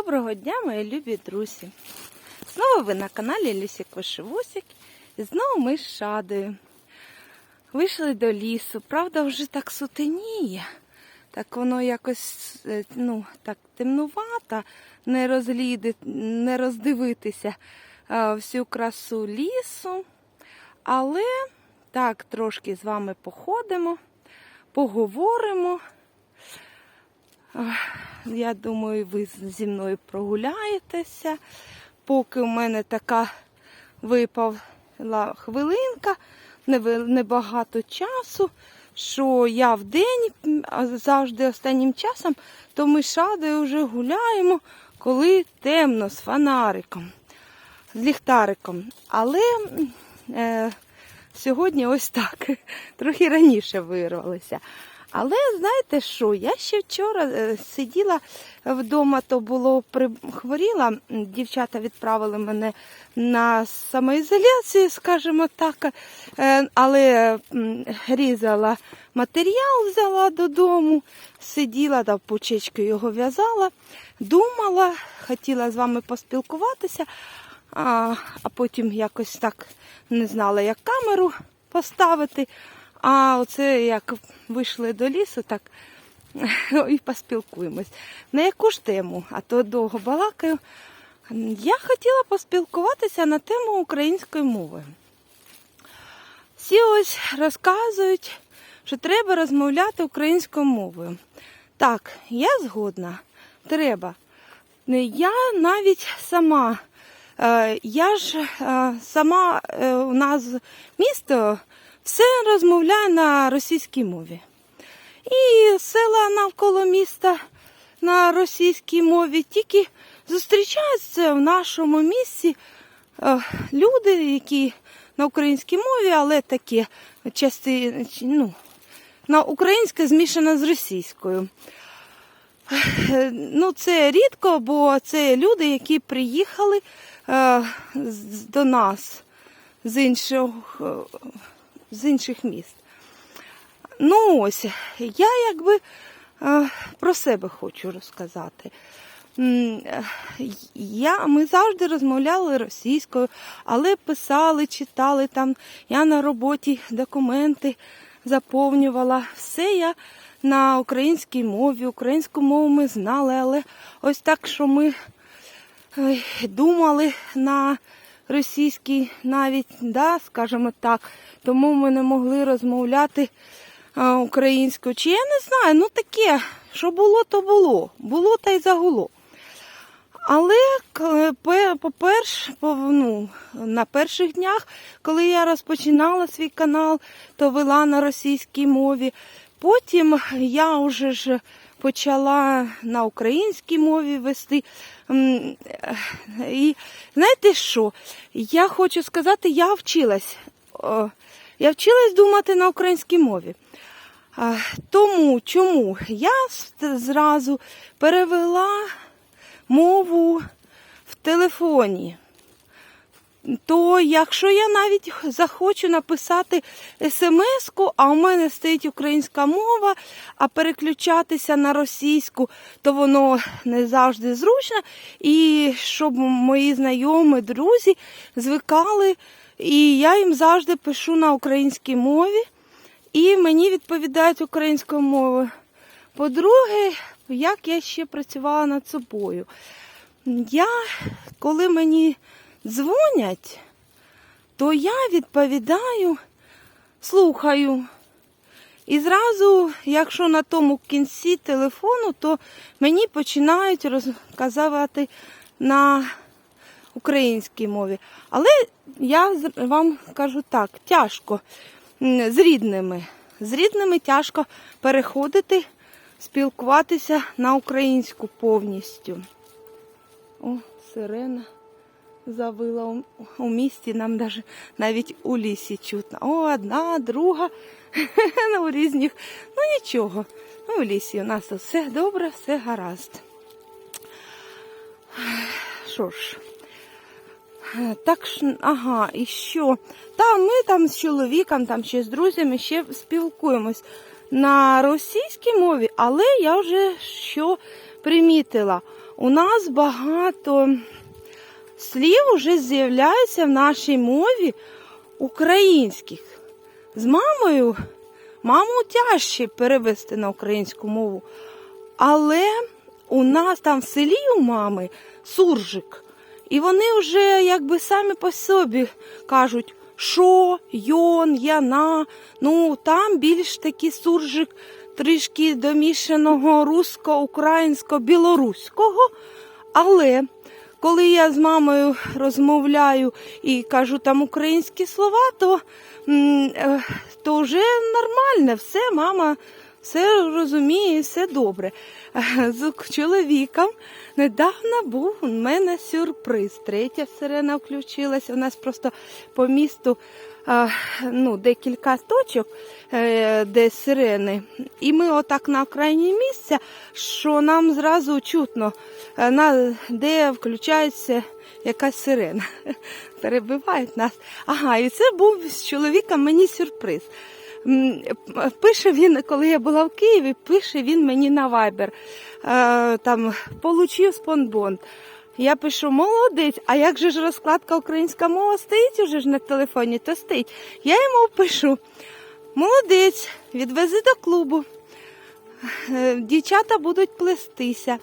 Доброго дня, мої любі друзі! Знову ви на каналі Лісік Вишивусік і знову ми з Шадою. Вийшли до лісу. Правда, вже так сутеніє. Так воно якось е, ну, так темнувато, не розгліди, не роздивитися е, всю красу лісу. Але так, трошки з вами походимо, поговоримо. Я думаю, ви зі мною прогуляєтеся. Поки в мене така випала хвилинка, небагато часу, що я в день, завжди останнім часом, то ми шадою вже гуляємо, коли темно з фонариком, з ліхтариком. Але е, сьогодні ось так, трохи раніше вирвалися. Але знаєте що? Я ще вчора е, сиділа вдома, то було прихворіла. Дівчата відправили мене на самоізоляцію, скажімо так. Е, Але різала матеріал, взяла додому, сиділа та пучечки його в'язала, думала, хотіла з вами поспілкуватися, а, а потім якось так не знала, як камеру поставити. А оце як вийшли до лісу, так і поспілкуємось. На яку ж тему? А то довго балакаю. Я хотіла поспілкуватися на тему української мови. Всі ось розказують, що треба розмовляти українською мовою. Так, я згодна, треба. Я навіть сама, е, я ж е, сама е, у нас місто все розмовляє на російській мові. І села навколо міста на російській мові тільки зустрічаються в нашому місті е, люди, які на українській мові, але такі части, ну, на українська змішана з російською. Ну, це рідко, бо це люди, які приїхали е, до нас з інших, е, з інших міст. Ну ось, я якби е, про себе хочу розказати. Е, Я, ми завжди розмовляли російською, але писали, читали там. Я на роботі документи заповнювала. Все я на українській мові, українську мову ми знали, але ось так, що ми думали на російській навіть, да, скажімо так, тому ми не могли розмовляти українською. Чи я не знаю, ну таке, що було, то було. Було та й загуло. Але по-перше, ну, на перших днях, коли я розпочинала свій канал, то вела на російській мові. Потім я вже ж почала на українській мові вести. Е, І знаєте що? Я хочу сказати, я вчилась. Я вчилась думати на українській мові. Тому чому я зразу перевела мову в телефоні. То якщо я навіть захочу написати смс-ку, а у мене стоїть українська мова, а переключатися на російську, то воно не завжди зручно. І щоб мої знайомі, друзі звикали, і я їм завжди пишу на українській мові, і мені відповідають українською мовою. По-друге, як я ще працювала над собою. Я, коли мені дзвонять, то я відповідаю, слухаю. І зразу, якщо на тому кінці телефону, то мені починають розказувати на українській мові. Але я вам кажу так, тяжко з рідними. З рідними тяжко переходити, спілкуватися на українську повністю. О, сирена завила у, місті, нам даже навіть у лісі чутно. О, одна, друга, ну, у різних. Ну нічого. Ну, у лісі у нас тут все добре, все гаразд. Що ж, так ж, ага, і що? Та ми там з чоловіком, там ще з друзями ще спілкуємось на російській мові, але я вже що примітила. у нас багато слів вже з'являються в нашій мові українських. З мамою маму тяжче перевести на українську мову. Але у нас там в селі у мами суржик. І вони вже якби самі по собі кажуть, що, йон, яна. Ну там більш такий суржик трішки домішаного русско-українсько-білоруського. Але коли я з мамою розмовляю і кажу там українські слова, то, е, то вже нормально, все, мама все розуміє, все добре. З чоловіком недавно був у мене сюрприз. Третя сирена включилася. У нас просто по місту ну, декілька точок, е, де сирени. І ми отак на окраїні місця, що нам зразу чутно, е, де включається якась сирена. Перебивають нас. Ага, і це був з чоловіком мені сюрприз. Пише він, коли я була в Києві, пише він мені на. Е, там получив спонбонд. Я пишу, молодець, а як же ж розкладка українська мова стоїть уже ж на телефоні, то стоїть. Я йому пишу, молодець, відвези до клубу. Е, Дівчата будуть плестися.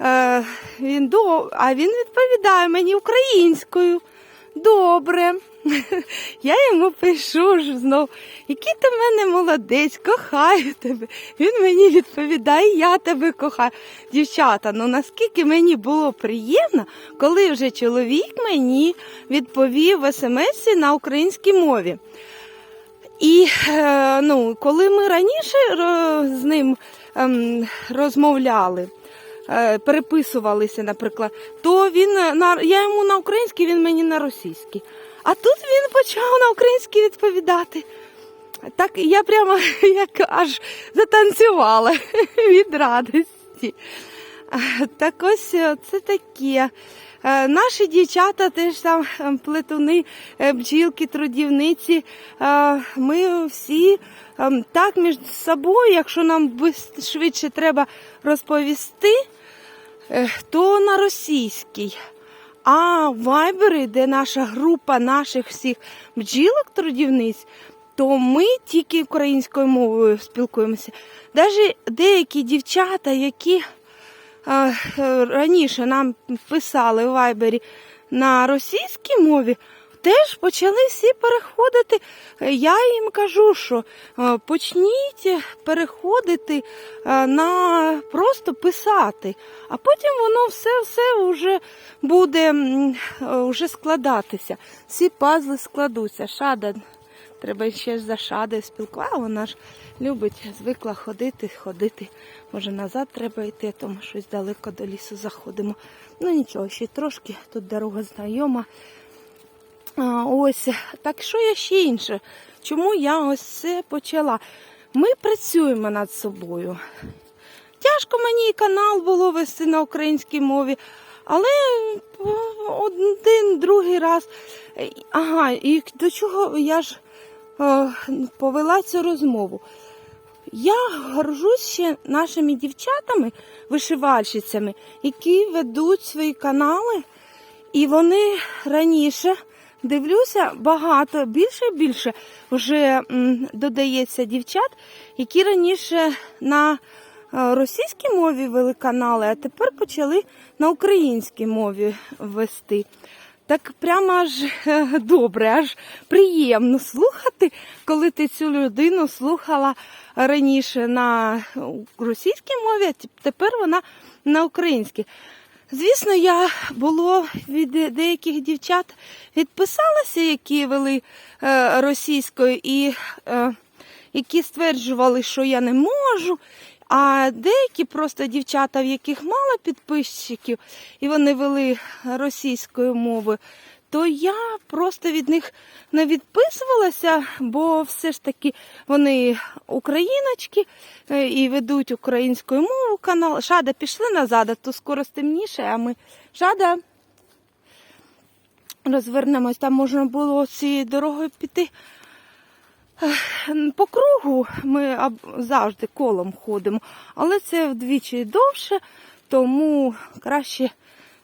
Е, він. А він відповідає мені українською. Добре. Я йому пишу ж знов, який ти в мене молодець, кохаю тебе. Він мені відповідає, я тебе кохаю. Дівчата, ну наскільки мені було приємно, коли вже чоловік мені відповів в смс на українській мові. І е, ну, коли ми раніше з ним ем, розмовляли, е, переписувалися, наприклад, то він е, я йому на українській, він мені на російській. А тут він почав на українській відповідати. Так я прямо як аж затанцювала від радості. Так ось е, це таке. Е, Наші дівчата теж там е, плетуни, бджілки, трудівниці. Ми всі так між собою, якщо нам швидше треба розповісти, то на російській. А в Вайбері, де наша група наших всіх бджілок трудівниць, то ми тільки українською мовою спілкуємося. Навіть деякі дівчата, які е, е, раніше нам писали у Вайбері на російській мові, теж почали всі переходити. Е, Я їм кажу, що е, почніть переходити е, на просто писати, а потім воно все-все вже буде вже складатися. Всі пазли складуться. Шада, треба ще за шадою спілкуватися. Вона ж любить, звикла ходити, ходити. Може назад треба йти, тому щось далеко до лісу заходимо. Ну нічого, ще трошки тут дорога знайома. Ось так що я ще інше? Чому я ось це почала? Ми працюємо над собою. Тяжко мені і канал було вести на українській мові, але один другий раз. Ага, і до чого я ж е, повела цю розмову. Я горжусь ще нашими дівчатами, вишивальщицями, які ведуть свої канали, і вони раніше дивлюся багато, більше і більше вже додається дівчат, які раніше на е, російській мові вели канали, а тепер почали на українській мові вести. Так прямо аж е, добре, аж приємно слухати, коли ти цю людину слухала раніше на російській мові, а тепер вона на українській. Звісно, я було від деяких дівчат відписалася, які вели е, російською, і е, які стверджували, що я не можу. А деякі просто дівчата, в яких мало підписчиків, і вони вели російською мовою, то я просто від них не відписувалася, бо все ж таки вони україночки е, і ведуть українською мовою канал. Шада пішли назад, а то скоро стемніше, а ми Шада розвернемось, там можна було цією дорогою піти. По кругу ми завжди колом ходимо, але це вдвічі довше, Тому краще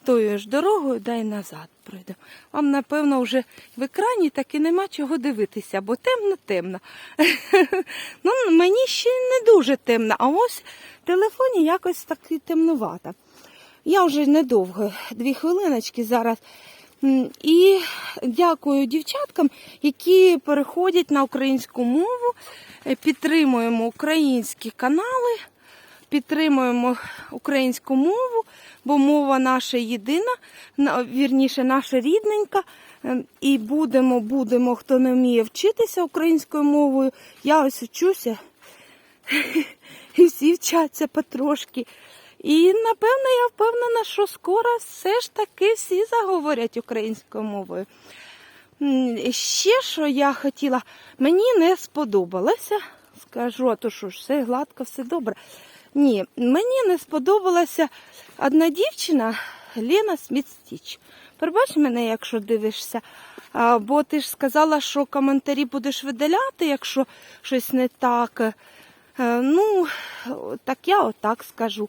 тою ж дорогою, дай назад пройдемо. Вам, напевно, вже в екрані так і нема чого дивитися, бо темно-темно. ну, мені ще не дуже темно, а ось в телефоні якось так і темнувато. Я вже недовго, дві хвилиночки зараз. І дякую дівчаткам, які переходять на українську мову. Е, Підтримуємо українські канали, підтримуємо українську мову, бо мова наша єдина, вірніше, наша рідненька. Е, І будемо, будемо, хто не вміє вчитися українською мовою. Я ось вчуся, і всі вчаться потрошки. І напевно я впевнена, що скоро все ж таки всі заговорять українською мовою. Ще що я хотіла, мені не сподобалося, скажу, а то що ж, все гладко, все добре. Ні, мені не сподобалася одна дівчина Лена Смітстіч. Перебач мене, якщо дивишся, а, бо ти ж сказала, що коментарі будеш видаляти, якщо щось не так. Е, Ну, так я отак скажу.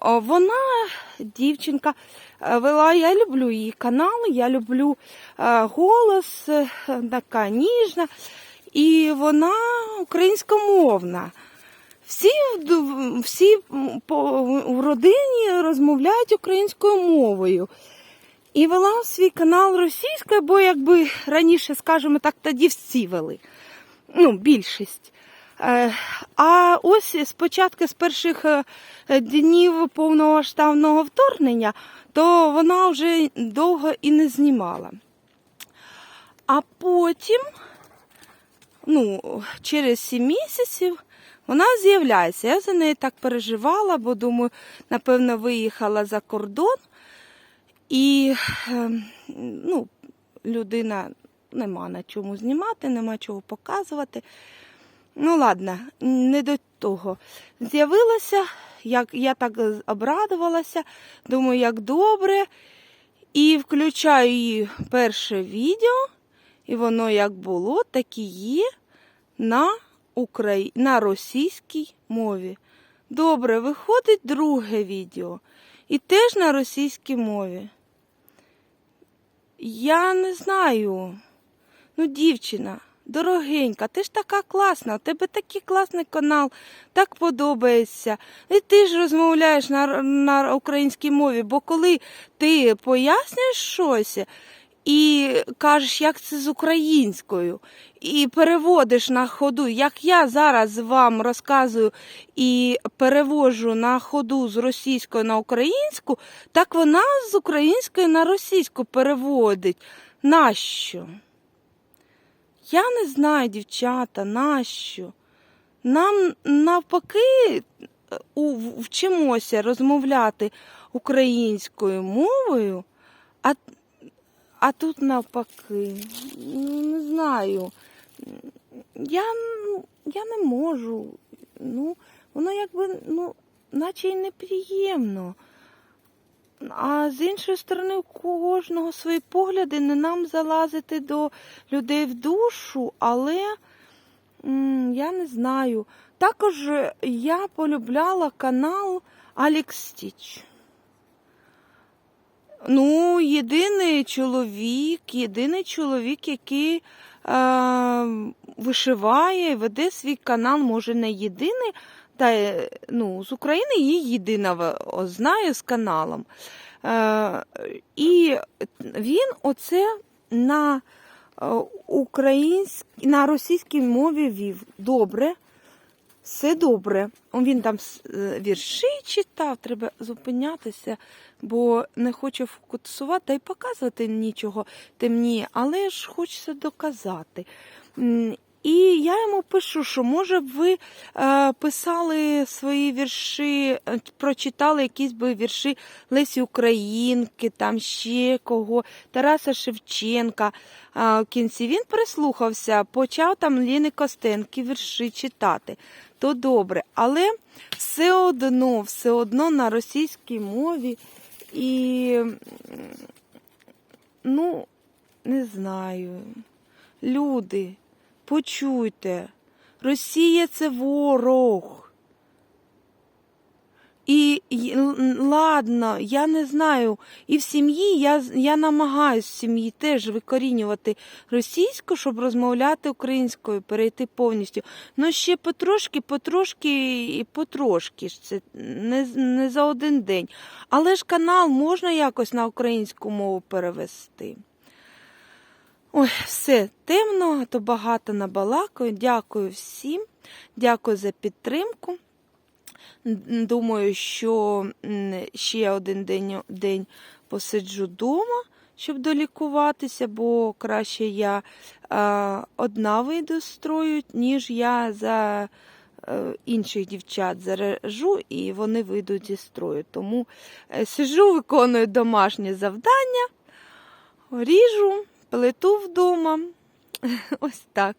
О, Вона, дівчинка, е, вела, я люблю її канал, я люблю е, голос, така ніжна, і вона українськомовна. Всі, всі в родині розмовляють українською мовою. І вела свій канал російською, бо якби раніше, скажімо так, тоді всі вели. Ну, більшість. Е, А ось спочатку з перших е, днів повномасштабного вторгнення, то вона вже довго і не знімала. А потім, ну, через сім місяців, вона з'являється. Я за неї так переживала, бо думаю, напевно, виїхала за кордон. І е, ну, людина нема на чому знімати, нема чого показувати. Ну, ладно, не до того. З'явилася, як я так обрадувалася, думаю, як добре. І включаю її перше відео, і воно як було, так і є на, Украї... на російській мові. Добре, виходить друге відео. І теж на російській мові. Я не знаю. Ну, дівчина, дорогенька, ти ж така класна, у тебе такий класний канал, так подобається. І ти ж розмовляєш на, на українській мові, бо коли ти пояснюєш щось і кажеш, як це з українською, і переводиш на ходу, як я зараз вам розказую і переводжу на ходу з російської на українську, так вона з української на російську переводить. Нащо? Я не знаю, дівчата, нащо? Нам навпаки вчимося розмовляти українською мовою, а, а тут навпаки. Ну, не знаю. Я, я не можу. Ну, воно якби, ну, наче й неприємно. А з іншої сторони, у кожного свої погляди, не нам залазити до людей в душу, але м, я не знаю. Також я полюбляла канал Алекс Стіч. Ну, єдиний чоловік, єдиний чоловік, який е, вишиває, веде свій канал, може не єдиний, та е, ну, з України є єдина знаю з каналом. Е, і він оце на е, українській, на російській мові вів. Добре. Все добре. Він там е, вірші читав, треба зупинятися, бо не хочу фокусувати та й показувати нічого темніє, але ж хочеться доказати. І я йому пишу, що може б ви е, писали свої вірші, е, прочитали якісь би вірші Лесі Українки, там ще кого, Тараса Шевченка. В кінці він прислухався, почав там Ліни Костенки вірші читати. То добре, але все одно, все одно на російській мові і ну, не знаю. Люди, почуйте, Росія це ворог. І, ладно, я не знаю. І в сім'ї я, я намагаюся в сім'ї теж викорінювати російську, щоб розмовляти українською, перейти повністю. Ну ще потрошки, потрошки і потрошки це не, не за один день. Але ж канал можна якось на українську мову перевести. Ой, все темно, то багато набалакаю. Дякую всім, дякую за підтримку. Думаю, що ще один день, день посиджу вдома, щоб долікуватися, бо краще я е, одна вийду з строю, ніж я за е, інших дівчат заражу і вони вийдуть зі строю. Тому е, сиджу, виконую домашнє завдання, ріжу, плету вдома. Ось так.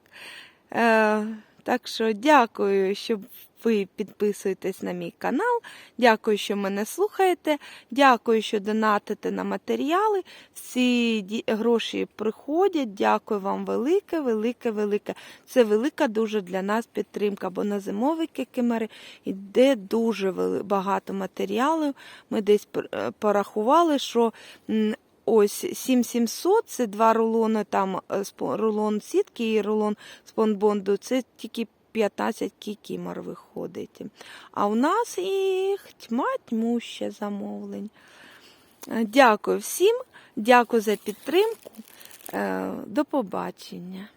Е, так що дякую, що ви підписуєтесь на мій канал. Дякую, що мене слухаєте. Дякую, що донатите на матеріали. Всі гроші приходять. Дякую вам велике, велике, велике. Це велика дуже для нас підтримка, бо на зимові кикимери йде дуже багато матеріалів. Ми десь е, порахували, що ось 7700 це два рулони, там е, рулон сітки і рулон спонбонду. Це тільки 15 кікімор виходить. А у нас їх тьма тьмуща замовлень. Е, Дякую всім, дякую за підтримку. Е, До побачення.